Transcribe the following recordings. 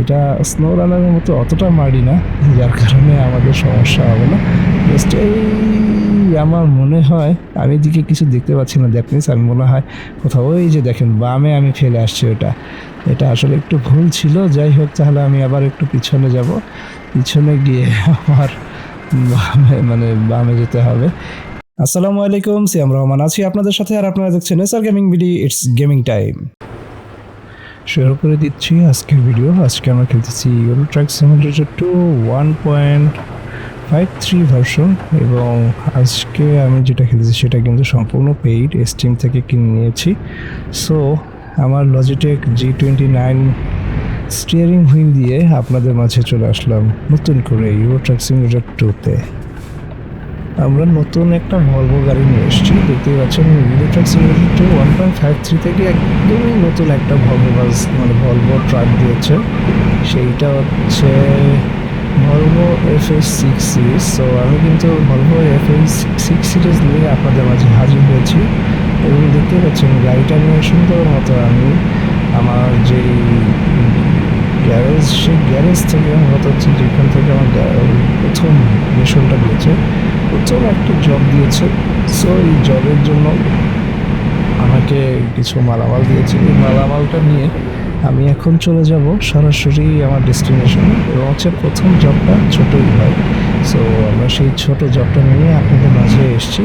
এটা স্নো রানারের মতো অতটা মারি না, যার কারণে আমাদের সমস্যা হবে না। জাস্ট আমার মনে হয়, আমি দিকে কিছু দেখতে পাচ্ছি না দ্যাট আমি মনে হয় কোথাও ওই যে দেখেন, বামে আমি ফেলে আসছি ওটা। এটা আসলে একটু ভুল ছিল, যাই হোক, তাহলে আমি আবার একটু পিছনে যাব। পিছনে গিয়ে আমার বামে মানে বামে যেতে হবে। আসসালামু আলাইকুম সিয়াম রহমান আছি আপনাদের সাথে, আর আপনারা দেখছেন এসআর গেমিং ভিডি ইটস গেমিং টাইম শুরু করে দিচ্ছি আজকের ভিডিও আজকে আমরা খেলতেছি Euro track simulator two one point five three version এবং আজকে আমি যেটা খেলতেছি সেটা কিন্তু সম্পূর্ণ পেইড স্টিম থেকে কিনে নিয়েছি। সো আমার Logitech G twenty nine steering wheel দিয়ে আপনাদের মাঝে চলে আসলাম নতুন করে ইউরো ট্র্যাক সিমুলেটর টুতে আমরা নতুন একটা ভলভো গাড়ি নিয়ে এসেছি। দেখতেই পাচ্ছেন ওয়ান পয়েন্ট ফাইভ থ্রি থেকে একদমই নতুন একটা ভলভো বাস মানে ভলভো ট্রাক দিয়েছে। সেইটা হচ্ছে Volvo F S six series so আমি কিন্তু Volvo F S six series নিয়ে আপনাদের মাঝে হাজির হয়েছি। এবং দেখতে পাচ্ছেন গাড়িটা নিয়ে সুন্দর মতো আমি। আমার যেই গ্যারেজ, সেই গ্যারেজ থেকে হয়তো হচ্ছে যেখান থেকে আমার প্রথম মিশনটা দিয়েছে প্রথম একটা জব দিয়েছে। সো এই জবের জন্য আমাকে কিছু মালামাল দিয়েছে। এই মালামালটা নিয়ে আমি এখন চলে যাব সরাসরি আমার ডেস্টিনেশনে এবং হচ্ছে প্রথম জবটা ছোটই হয়। সো আমরা সেই ছোট জবটা নিয়ে আপনাদের মাঝে এসেছি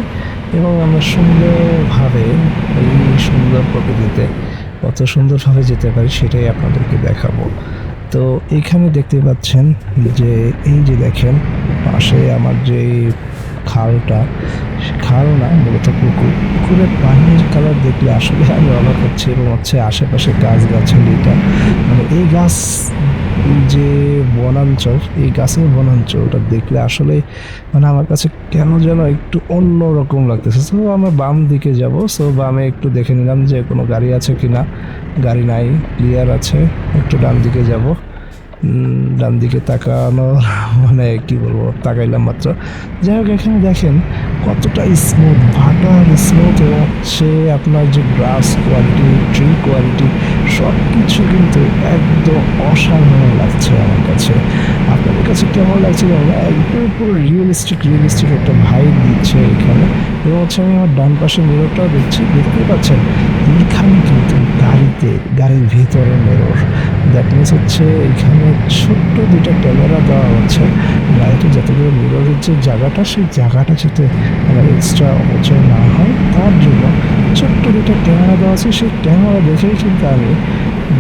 এবং আমরা সুন্দরভাবে, এই সুন্দর প্রকৃতিতে কত সুন্দরভাবে যেতে পারি সেটাই আপনাদেরকে দেখাবো। তো এখানে দেখতে পাচ্ছেন যে এই যে দেখেন, পাশে আমার যে খালটা খাল না, মূলত পুকুর। পুকুরের পানির কালার দেখলে আসলে আমি অবাক হচ্ছি এবং হচ্ছে আশেপাশে গাছগাছালিটা। মানে এই গাছ যে বনাঞ্চল, এই গাছের বনাঞ্চলটা দেখলে আসলে মানে আমার কাছে কেন যেন একটু অন্য রকম লাগতেছে। সো আমরা বাম দিকে যাব। সো বামে একটু দেখে নিলাম যে কোনো গাড়ি আছে কি না গাড়ি নাই ক্লিয়ার আছে। একটু ডান দিকে যাব। ডান দিকে তাকানো মানে কি বলব, তাকাইলাম মাত্র। যাই হোক, এখানে দেখেন কতটা স্মুথ বাটার স্মুথ সে আপনার যে গ্রাস কোয়ালিটি ট্রি কোয়ালিটি সব কিছু কিন্তু একদম অসাধারণ লাগছে আমার কাছে। আপনাদের কাছে কেমন লাগছে জানি না, একদম পুরো রিয়েলিস্টিক রিয়েলিস্টিক একটা ভাইব দিচ্ছে এখানে। এবং হচ্ছে আমি আমার ডান পাশে মিররটাও দেখছি দেখতে পাচ্ছেন এখানে কিন্তু গাড়িতে, গাড়ির ভিতরে মেরর দ্যাট মিনস হচ্ছে এখানে ছোট্ট দুটো ক্যামেরা দেওয়া হচ্ছে গাড়িতে যাতে করে যে জায়গাটা সেই জায়গাটা যাতে আমার এক্সট্রা অপচয় না হয়, তার জন্য ছোট্ট দুটো ক্যামেরা দেওয়া আছে। সেই ক্যামেরা দেখেই কিন্তু আমি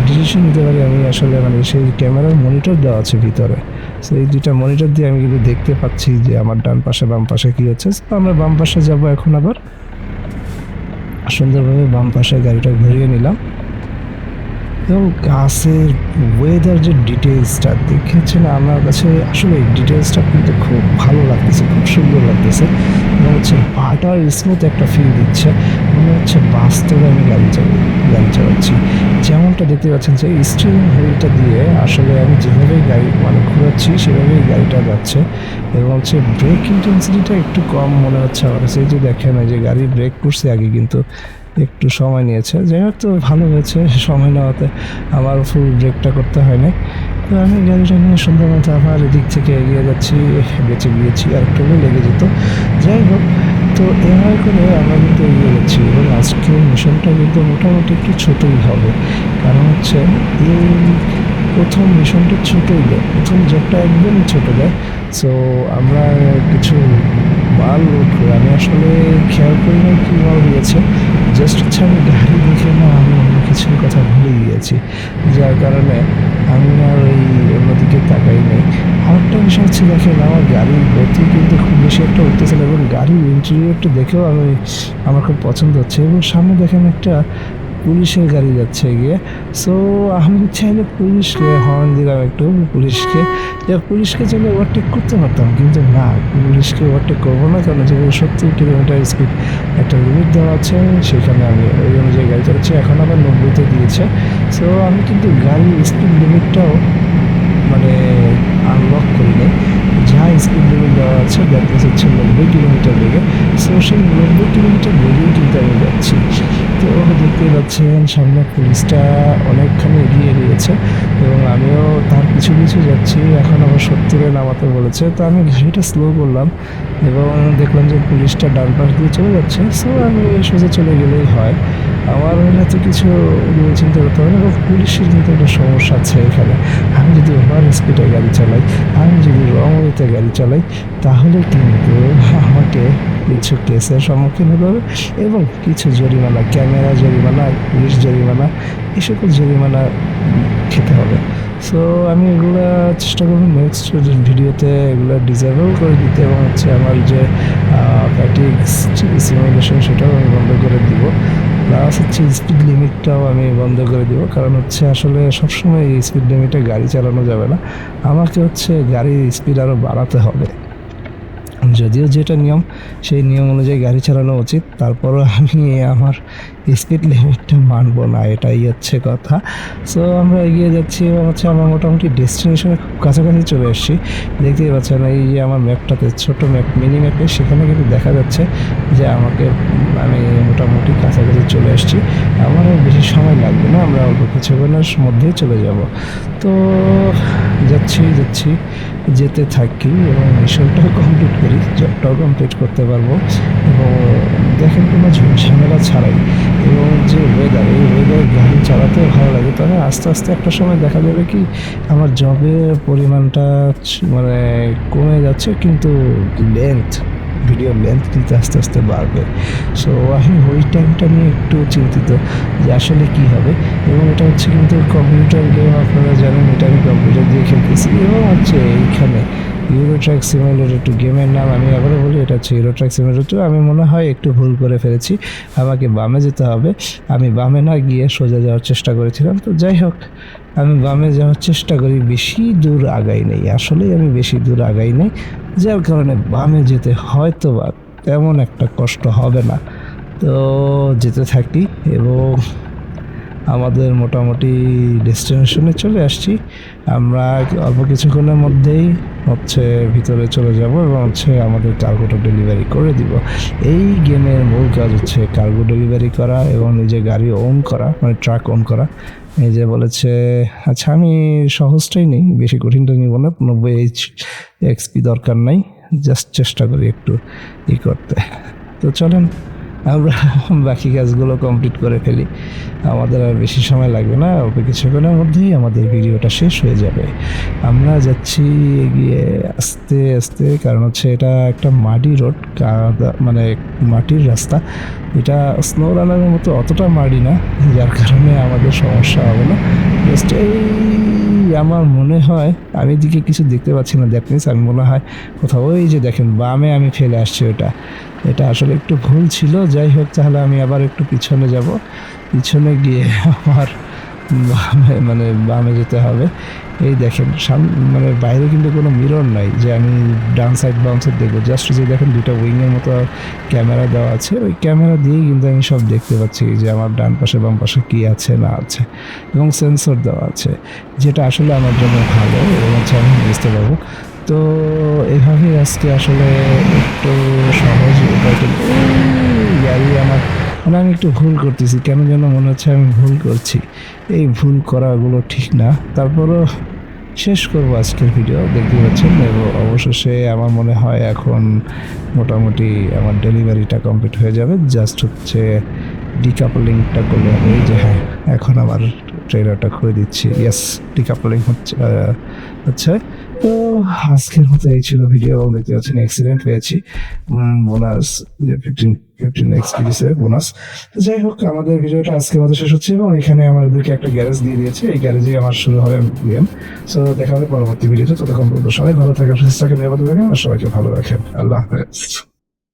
ডিসিশন নিতে পারি আমি আসলে মানে সেই ক্যামেরার মনিটর দেওয়া আছে ভিতরে। সো এই দুইটা মনিটর দিয়ে আমি কিন্তু দেখতে পাচ্ছি যে আমার ডান পাশে, বাম পাশে কী হচ্ছে। তো আমরা বাম পাশে যাব এখন আবার। সুন্দরভাবে বাম পাশে গাড়িটা ঘুরিয়ে নিলাম। এবং গাছের ওয়েদার যে ডিটেলসটা দেখেছেন, আমার কাছে আসলে ডিটেলসটা কিন্তু খুব ভালো লাগতেছে, খুব সুন্দর লাগতেছে। এবং হচ্ছে বাটার স্মুথ একটা ফিল দিচ্ছে, মনে হচ্ছে বাস্তবে আমি গাড়ি গাড়ি চালাচ্ছি। যেমনটা দেখতে পাচ্ছেন যে স্টিয়ারিং হুইলটা দিয়ে আসলে আমি যেভাবেই গাড়ি মানে ঘোরাচ্ছি, সেভাবেই গাড়িটা যাচ্ছে। এবং হচ্ছে ব্রেক ইন্টেন্সিটিটা একটু কম মনে হচ্ছে আমার কাছে। যে দেখেন যে গাড়ি ব্রেক করছে আগে কিন্তু একটু সময় নিয়েছে। যাই হোক তো ভালো হয়েছে সময় নেওয়াতে। আমার ফুল ব্রেকটা করতে হয় না তো আমি গাড়িটা নিয়ে সুন্দর মতো আবার এদিক থেকে এগিয়ে যাচ্ছি, বেঁচে গিয়েছি আর একটু লেগে যেত। যাই হোক তো এভাবে করে আমরা কিন্তু এগিয়ে যাচ্ছি এবং আজকের মিশনটা কিন্তু মোটামুটি একটু ছোটোই হবে। কারণ হচ্ছে, এই প্রথম মিশনটা ছোটোই দেয় প্রথম জবটা একদমই ছোটো দেয় সো আমরা কিছু লোড আমি আসলে খেয়াল করি না কী মাল দিয়েছে জাস্ট হচ্ছে আমি গাড়ি দেখে না আমি অন্য কিছুর কথা ভুলে গিয়েছি। যার কারণে আমি আর ওই অন্যদিকে তাকাই নেই। আরেকটা বিষয় হচ্ছে দেখেন, আমার গাড়ির গতি কিন্তু খুব বেশি একটা উঠতেছে না এবং গাড়ির ইন্টেরিয়রটা দেখেও আমি, আমার খুব পছন্দ হচ্ছে। এবং সামনে দেখেন একটা পুলিশের গাড়ি যাচ্ছে গিয়ে। সো আমি চাইলে পুলিশকে হর্ন দিলাম একটু, পুলিশকে। যে পুলিশকে চাইলে ওভারটেক করতে পারতাম, কিন্তু না, পুলিশকে ওভারটেক করব না কারণ যেগুলো সত্তর কিলোমিটার স্পিড একটা লিমিট দেওয়া আছে, সেখানে আমি ওই অনুযায়ী গাড়ি চালাচ্ছি, এখন আবার নব্বইতে দিয়েছে। সো আমি কিন্তু গাড়ির স্পিড লিমিটটাও মানে আনলক করিনি। যা স্পিড লিমিট দেওয়া আছে মিনস হচ্ছে নব্বই কিলোমিটার বেগে। সো সেই নব্বই কিলোমিটার বেগেই কিন্তু আমি যাচ্ছি। তো দেখতে পাচ্ছেন সামনে পুলিশটা অনেকখানি এগিয়ে গিয়েছে এবং আমিও তার কিছু কিছু যাচ্ছি। এখন আমার সত্তরে নামাতে বলেছে। তো আমি কিছুটা স্লো করলাম এবং দেখলাম যে পুলিশটা ডান পাশ দিয়ে চলে যাচ্ছে। সো আমি সোজা চলে গেলেই হয়। আমার এত কিছু চিন্তা করতে হবে না পুলিশের কিন্তু একটা সমস্যা আছে এখানে। আমি যদি ওভার স্পিডে গাড়ি চালাই, আমি যদি রং ওয়েতে গাড়ি চালাই, তাহলে কিন্তু আমাকে কিছু কেসের সম্মুখীন হতে হবে এবং কিছু জরিমানা, ক্যামেরা জরিমানা, পুলিশ জরিমানা সকল জরিমানা খেতে হবে। সো আমি এগুলো চেষ্টা করব নেক্সট ভিডিওতে এগুলো ডিজেবল করে দিতে এবং হচ্ছে আমার যে প্যাটিক্স সিমুলেশন সেটাও আমি বন্ধ করে দিব। প্লাস হচ্ছে স্পিড লিমিটটাও আমি বন্ধ করে দিব। কারণ হচ্ছে আসলে সবসময় এই স্পিড লিমিটে গাড়ি চালানো যাবে না। আমাকে হচ্ছে গাড়ির স্পিড আরও বাড়াতে হবে। যদিও যেটা নিয়ম, সেই নিয়ম অনুযায়ী গাড়ি চালানো উচিত। তারপরও আমি আমার স্পিড লিমিটটা মানব না, এটাই হচ্ছে কথা। সো আমরা এগিয়ে যাচ্ছি এবং হচ্ছে আমরা মোটামুটি ডেস্টিনেশনের খুব কাছাকাছি চলে এসেছি। দেখতেই পাচ্ছেন, এই যে আমার ম্যাপটাতে ছোটো ম্যাপ মিনি ম্যাপে সেখানে কিন্তু দেখা যাচ্ছে যে আমাকে আমি কাছাকাছি চলে এসেছি। আমার বেশি সময় লাগবে না, আমরা অল্প কিছুক্ষণের মধ্যেই চলে যাব। তো যাচ্ছি যাচ্ছি, যেতে থাকি এবং মিশনটাও কমপ্লিট করি জবটাও কমপ্লিট করতে পারব। এবং দেখেন কোনো ঝামেলা ছাড়াই। এবং যে ওয়েদার এই ওয়েদার গাড়ি চালাতে ভালো লাগে, তবে আস্তে আস্তে একটা সময় দেখা যাবে কি, আমার জবের পরিমাণটা মানে কমে যাচ্ছে, কিন্তু লেন্থ ভিডিও লেন্থ কিন্তু আস্তে আস্তে বাড়বে। সো আমি ওই টাইমটা নিয়ে একটু চিন্তিত যে আসলে কি হবে। এবং এটা হচ্ছে কিন্তু কম্পিউটার গেম আপনারা জানেন, এটা আমি কম্পিউটার দিয়ে খেলতেছি। এবং হচ্ছে এইখানে ইউরো ট্র্যাক সিমুলেটর টু গেমের নাম আমি আবারও বলি, এটা হচ্ছে ইউরো ট্র্যাক সিমুলেটর টু আমি মনে হয় একটু ভুল করে ফেলেছি। আমাকে বামে যেতে হবে। আমি বামে না গিয়ে সোজা যাওয়ার চেষ্টা করেছিলাম। তো যাই হোক আমি বামে যাওয়ার চেষ্টা করি, বেশি দূর আগাই নেই। আসলেই আমি বেশি দূর আগাই নেই, যার কারণে বামে যেতে হয়তো বা তেমন একটা কষ্ট হবে না। তো যেতে থাকি এবং আমাদের মোটামুটি ডেস্টিনেশনে চলে আসছি। আমরা অল্প কিছুক্ষণের মধ্যেই হচ্ছে ভিতরে চলে যাব এবং হচ্ছে আমাদের কার্গোটা ডেলিভারি করে দিব। এই গেমের মূল কাজ হচ্ছে কার্গো ডেলিভারি করা এবং নিজে গাড়ি ওন করা মানে ট্রাক ওন করা। এই যে বলেছে আচ্ছা আমি সহজটাই নেই, বেশি কঠিনটা নিব না, নব্বই এইচ এক্সপি দরকার নাই জাস্ট চেষ্টা করি একটু ই করতে। তো চলেন। আমরা বাকি কাজগুলো কমপ্লিট করে ফেলি। আমাদের আর বেশি সময় লাগবে না অল্প কিছুক্ষণের মধ্যেই আমাদের ভিডিওটা শেষ হয়ে যাবে। আমরা যাচ্ছি এগিয়ে আস্তে আস্তে, কারণ হচ্ছে এটা একটা মাটি রোড মানে মাটির রাস্তা। এটা স্নো রানারের মতো অতটা মাটি না, যার কারণে আমাদের সমস্যা হবে না। জাস্ট এই আমার মনে হয়, আমি দিকে কিছু দেখতে পাচ্ছি না মিনস আমি মনে হয় কোথাও ওই যে দেখেন, বামে আমি ফেলে আসছি ওটা। এটা আসলে একটু ভুল ছিল, যাই হোক, তাহলে আমি আবার একটু পিছনে যাব। পিছনে গিয়ে আমার বামে মানে বামে যেতে হবে। এই দেখেন, সাম- মানে বাইরে কিন্তু কোনো মিরর নাই যে আমি ডান সাইড বাম সাইড দেখব। জাস্ট যে দেখেন দুটা উইংয়ের মতো ক্যামেরা দেওয়া আছে। ওই ক্যামেরা দিয়েই কিন্তু আমি সব দেখতে পাচ্ছি যে আমার ডান পাশে, বাম পাশে কী আছে, না আছে এবং সেন্সর দেওয়া আছে, যেটা আসলে আমার জন্য ভালো এবং হচ্ছে আমি বুঝতে পারব। তো এভাবেই আজকে আসলে একটু সহজ উপায়টা এই গাড়ি আমার মানে আমি একটু ভুল করতেছি, কেন যেন মনে হচ্ছে আমি ভুল করছি। এই ভুল করাগুলো ঠিক না। তারপরও শেষ করব আজকের ভিডিও দেখতে পাচ্ছেন, এবং অবশেষে আমার মনে হয় এখন মোটামুটি আমার ডেলিভারিটা কমপ্লিট হয়ে যাবে। জাস্ট হচ্ছে ডিকাপলিংটা করলে হবে। যে হ্যাঁ এখন আমার ট্রেলারটা খুলে দিচ্ছি। ইয়েস ডিকাপলিং হচ্ছে হচ্ছে। তো আজকের মতো এই ছিল ভিডিও এবং দেখতে পাচ্ছেন এক্সিডেন্ট পেয়েছি। বোনাস ফিফটিন ফিফটিন এক্সপিরিয়েন্সের বোনাস তো যাই হোক, আমাদের ভিডিওটা আজকের মতো শেষ হচ্ছে এবং এখানে আমাদেরকে একটা গ্যারেজ দিয়ে দিয়েছে। এই গ্যারেজে আমার শুরু হবে গেম সো দেখা হবে পরবর্তী ভিডিওতে ততক্ষণ পর্যন্ত সবাই ভালো থাকেন, সুস্থ থাকেন, নিরাপদে থাকেন, আর সবাইকে ভালো রাখেন। আল্লাহ হাফেজ।